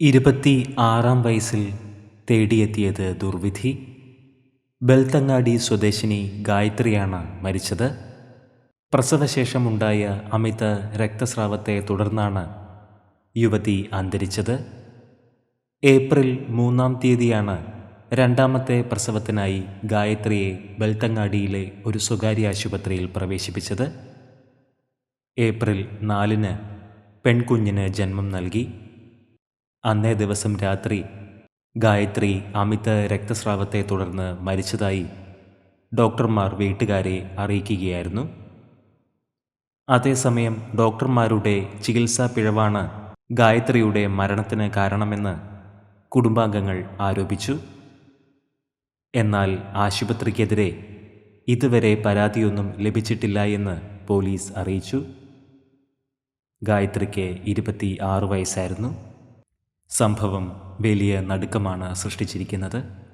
ഇരുപത്തി ആറാം വയസ്സിൽ തേടിയെത്തിയത് ദുർവിധി. ബെൽത്തങ്ങാടി സ്വദേശിനി ഗായത്രിയാണ് മരിച്ചത്. പ്രസവശേഷമുണ്ടായ അമിത രക്തസ്രാവത്തെ തുടർന്നാണ് യുവതി അന്തരിച്ചത്. ഏപ്രിൽ മൂന്നാം തീയതിയാണ് രണ്ടാമത്തെ പ്രസവത്തിനായി ഗായത്രിയെ ബെൽത്തങ്ങാടിയിലെ ഒരു സ്വകാര്യ ആശുപത്രിയിൽ പ്രവേശിപ്പിച്ചത്. ഏപ്രിൽ നാലിന് പെൺകുഞ്ഞിന് ജന്മം നൽകി. അന്നേ ദിവസം രാത്രി ഗായത്രി അമിത രക്തസ്രാവത്തെ തുടർന്ന് മരിച്ചതായി ഡോക്ടർമാർ വീട്ടുകാരെ അറിയിക്കുകയായിരുന്നു. അതേസമയം ഡോക്ടർമാരുടെ ചികിത്സാ പിഴവാണ് ഗായത്രിയുടെ മരണത്തിന് കാരണമെന്ന് കുടുംബാംഗങ്ങൾ ആരോപിച്ചു. എന്നാൽ ആശുപത്രിക്കെതിരെ ഇതുവരെ പരാതിയൊന്നും ലഭിച്ചിട്ടില്ല എന്ന് പോലീസ് അറിയിച്ചു. ഗായത്രിക്ക് ഇരുപത്തി ആറ് വയസ്സായിരുന്നു. സംഭവം വലിയ നടുക്കമാണ് സൃഷ്ടിച്ചിരിക്കുന്നത്.